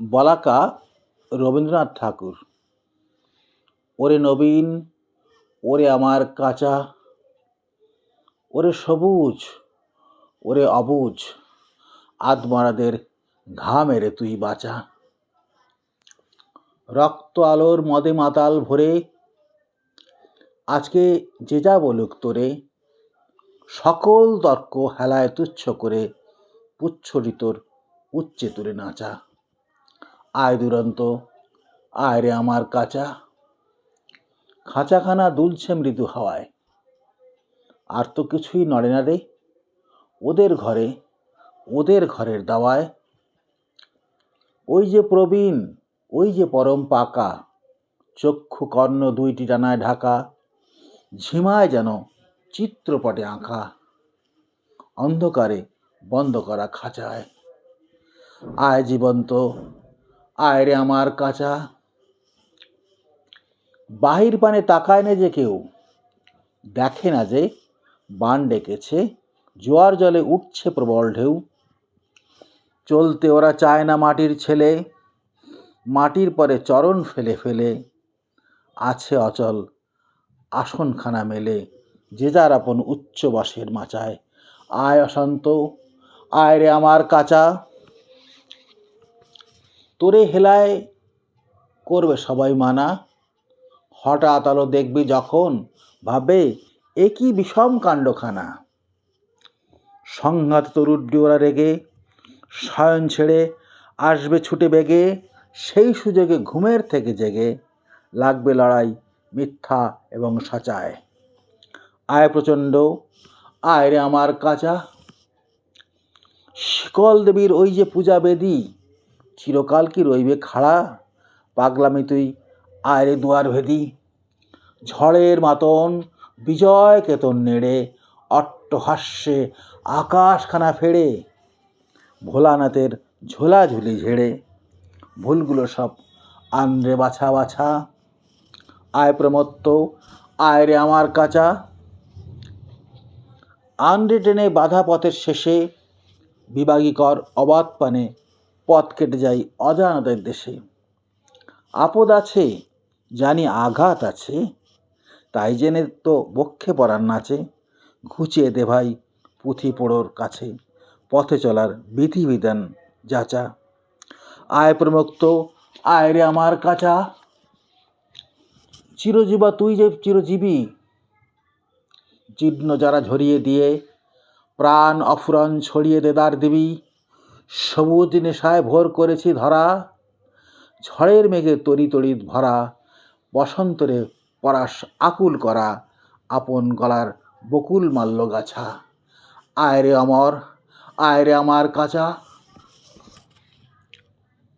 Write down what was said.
বলাকা রবীন্দ্রনাথ ঠাকুর। ওরে নবীন, ওরে আমার কাঁচা, ওরে সবুজ, ওরে অবুজ আদমারাদের ঘা মেরে তুই বাঁচা। রক্ত আলোর মদে মাতাল ভরে, আজকে যে যা বলুক তোরে, সকল তর্ক হেলায় তুচ্ছ করে পুচ্ছরি তোর উচ্চে তুলে নাচা। আয় দুরন্ত, আয় রে আমার কাঁচা। খাঁচাখানা দুলছে মৃদু হাওয়ায়। আর তো কিছুই নড়ে না রে। ওদের ঘরে, ওদের ঘরের দাওয়ায়। ওই যে প্রবীণ, ওই যে পরম পাকা। চক্ষু কর্ণ দুইটি ডানায় ঢাকা। ঝিমায় যেন চিত্রপটে আঁকা। অন্ধকারে বন্ধ করা খাঁচায়। আয় জীবন্ত আয় রে আমার কাঁচা। বাহির পানে তাকায় না যে কেউ। দেখে না যে বান ডেকেছে, জোয়ার জলে উঠছে প্রবল ঢেউ। চলতে ওরা চায় না মাটির ছেলে। মাটির পরে চরণ ফেলে ফেলে। আছে অচল, আসনখানা মেলে, যে যার আপন উচ্চবাসের মাচায়। আয় অশান্ত আয় রে আমার কাঁচা। তোরে হেলায় করবে সবাই মানা। হঠাৎ আলো দেখবি যখন, ভাবে এ কি বিষম কাণ্ডখানা। সংঘাত তরুড্ডি ওরা রেগে, শয়ন ছেড়ে আসবে ছুটে বেগে, সেই সুযোগে ঘুমের থেকে জেগে, লাগবে লড়াই মিথ্যা এবং সচায়। আয় প্রচণ্ড, আয় রে আমার কাঁচা। শিকল দেবীর ওই যে পূজা বেদি চিরকাল কি রইবে খাড়া? পাগলামি তুই, আয় রে দুয়ার ভেদি। ঝড়ের মাতন, বিজয় কেতন নেড়ে, অট্টহাস্যে আকাশখানা ফেড়ে, ভোলানাথের ঝোলাঝুলি ঝেড়ে, ভুলগুলো সব আনরে বাছা বাছা। আয় প্রমত্ত, আয় রে আমার কাঁচা। আনরে টেনে বাধা পথের শেষে বিভাগীকর অবাধ পানে পথ কেটে যাই অজানাদের দেশে। আপদ আছে, জানি আঘাত আছে, তাই জেনে তো বক্ষে পড়ার নাচে, ঘুচিয়ে দে ভাই পুঁথি পোড়োর কাছে, পথে চলার বিধিবিধান যাচা। আয় প্রমুক্ত, আয় রে আমার কাঁচা। চিরজীবা তুই যে চিরজীবী। জীর্ণ যারা ঝরিয়ে দিয়ে, প্রাণ অফুরন ছড়িয়ে দেদার দিবি। সবুজ নেশায় ভোর করেছি ধরা। ঝড়ের মেঘে তরি তড়িৎ ভরা। বসন্তরে পরাশ আকুল করা। আপন গলার বকুল মাল্য গাছা। আয় রে অমর, আয় রে আমার কাঁচা।